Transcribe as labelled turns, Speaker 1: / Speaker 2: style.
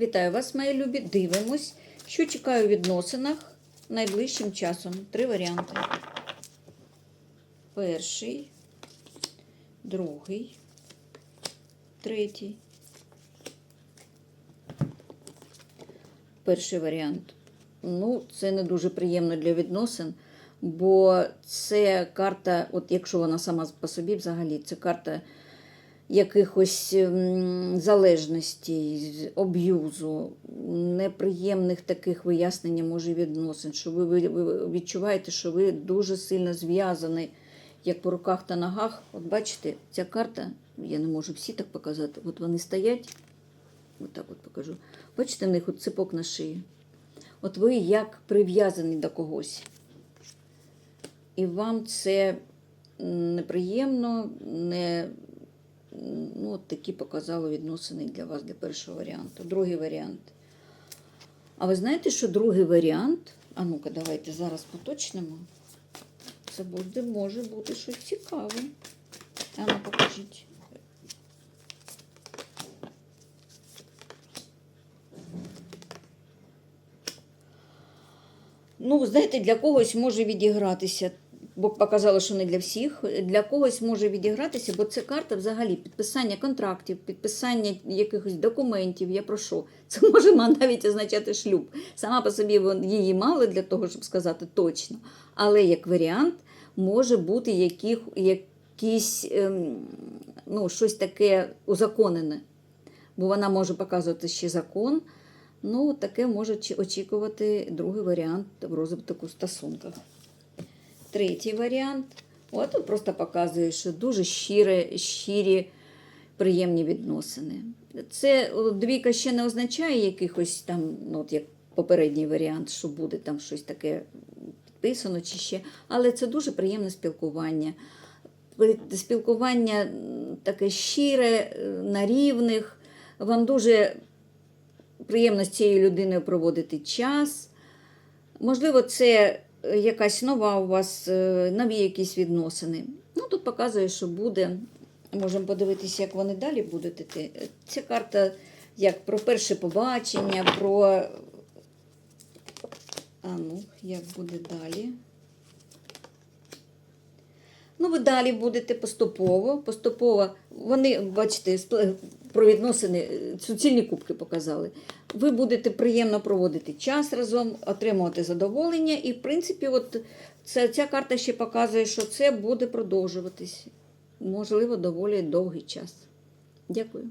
Speaker 1: Вітаю вас, мої любі. Дивимось, що чекаю у відносинах найближчим часом. Три варіанти. Перший, другий, третій. Перший варіант. Ну, це не дуже приємно для відносин, бо це карта, от якщо вона сама по собі взагалі, це карта якихось м, залежностей, аб'юзу, неприємних таких вияснень може відносин, що ви, відчуваєте, що ви дуже сильно зв'язані, як по руках та ногах. От бачите, ця карта, я не можу всі так показати, от вони стоять, от так от покажу. Бачите, в них от ципок на шиї. От ви як прив'язані до когось. І вам це неприємно, не такі показали відносини для вас для першого варіанту. Другий варіант. А ви знаєте, що другий варіант? А ну-ка, давайте зараз поточнемо. Це буде, може бути щось цікаве. А ну покажіть. Ну, знаєте, для когось може відігратися, бо показали, що не для всіх. Для когось може відігратися, бо це карта взагалі підписання контрактів, підписання якихось документів. Я прошу. Це може навіть означати шлюб. Сама по собі її мало для того, щоб сказати точно. Але як варіант може бути яких, якісь, ем, ну, щось таке узаконене. Бо вона може показувати ще закон. Ну, таке може очікувати другий варіант в розвитку в стосунках. Третій варіант. От тут просто показує, що дуже щире, щирі, приємні відносини. Це двійка ще не означає якихось там, ну, от як попередній варіант, що буде там щось таке підписано чи ще, але це дуже приємне спілкування. Спілкування таке щире, е, на рівних. Вам дуже приємно з цією людиною проводити час. Можливо, це якась нова у вас, е, нові якісь відносини. Ну, тут показує, що буде. Можемо подивитися, як вони далі будуть іти. Ця карта як про перше побачення, про. А ну, як буде далі? Ну, ви далі будете поступово, поступово. Вони, бачите, про відносини, е, суцільні кубки показали. Ви будете приємно проводити час разом, отримувати задоволення. І, в принципі, от ця, ця карта ще показує, що це буде продовжуватись. Можливо, доволі довгий час. Дякую.